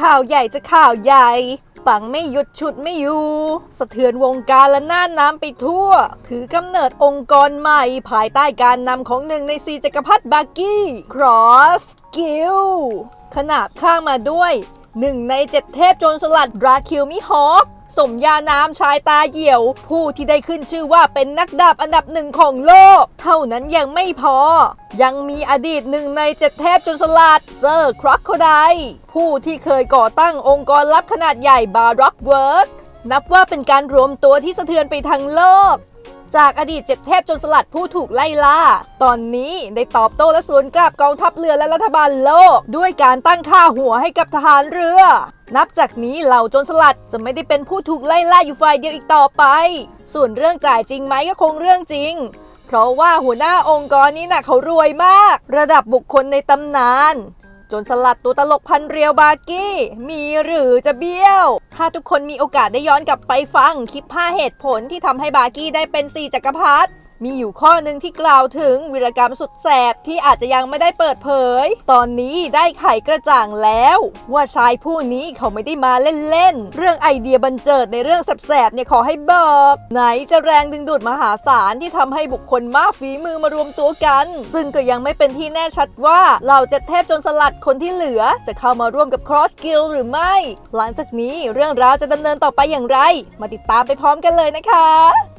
ข่าวใหญ่จะข่าวใหญ่ ปังไม่หยุดฉุดไม่อยู่ สะเทือนวงการและน่านน้ำไปทั่ว ถือกำเนิดองค์กรใหม่ ภายใต้การนำของหนึ่งในสีจักรพรรดิบาร์กี้ครอสกิลขนาบข้างมาด้วยหนึ่งในเจ็ดเทพโจรสลัดราคิวมิฮอค สมญานามชายตาเหี่ยว ผู้ที่ได้ขึ้นชื่อว่าเป็นนักดาบอันดับหนึ่งของโลก เท่านั้นยังไม่พอ ยังมีอดีตหนึ่งในเจ็ดเทพจนสลัดเซอร์ครอกโคไดผู้ที่เคยก่อตั้งองค์กรลับขนาดใหญ่บาร็อกเวิร์กนับว่าเป็นการรวมตัวที่สะเทือนไปทั้งโลก จากอดีตเจ็ดเทพจรสลัดผู้ถูกไล่ล่า ตอนนี้ได้ตอบโต้และสวนกลับกองทัพเรือและรัฐบาลโลก ด้วยการตั้งค่าหัวให้กับทหารเรือ นับจากนี้เหล่าจรสลัดจะไม่ได้เป็นผู้ถูกไล่ล่าอยู่ฝ่ายเดียวอีกต่อไป ส่วนเรื่องจ่ายจริงไหมก็คงเรื่องจริงเพราะว่าหัวหน้าองค์กรนี้น่ะเขารวยมาก ระดับบุคคลในตำนาน จนสลัดตัวตลกพันเรียวบากี้ มีหรือจะเบี้ยว ถ้าทุกคนมีโอกาสได้ย้อนกลับไปฟังคลิป 5 เหตุผลที่ทำให้บากี้ได้เป็น 4 จักรพรรดิ มีอยู่ข้อหนึ่งที่กล่าวถึงวิรกรรมสุดแสบที่อาจจะยังไม่ได้เปิดเผย ตอนนี้ได้ไขกระจ่างแล้ว ว่าชายผู้นี้เขาไม่ได้มาเล่นๆ เรื่องไอเดียบันเจิดในเรื่องแสบๆเนี่ยขอให้บอก ไหนจะแรงดึงดูดมหาศาลที่ทำให้บุคคลมากฝีมือมารวมตัวกัน ซึ่งก็ยังไม่เป็นที่แน่ชัดว่าเหล่าจ็ดเทพจนสลัดคนที่เหลือ จะเข้ามาร่วมกับ Cross Guild หรือไม่ หลังจากนี้เรื่องราวจะดำเนินต่อไปอย่างไร มาติดตามไปพร้อมกันเลยนะคะ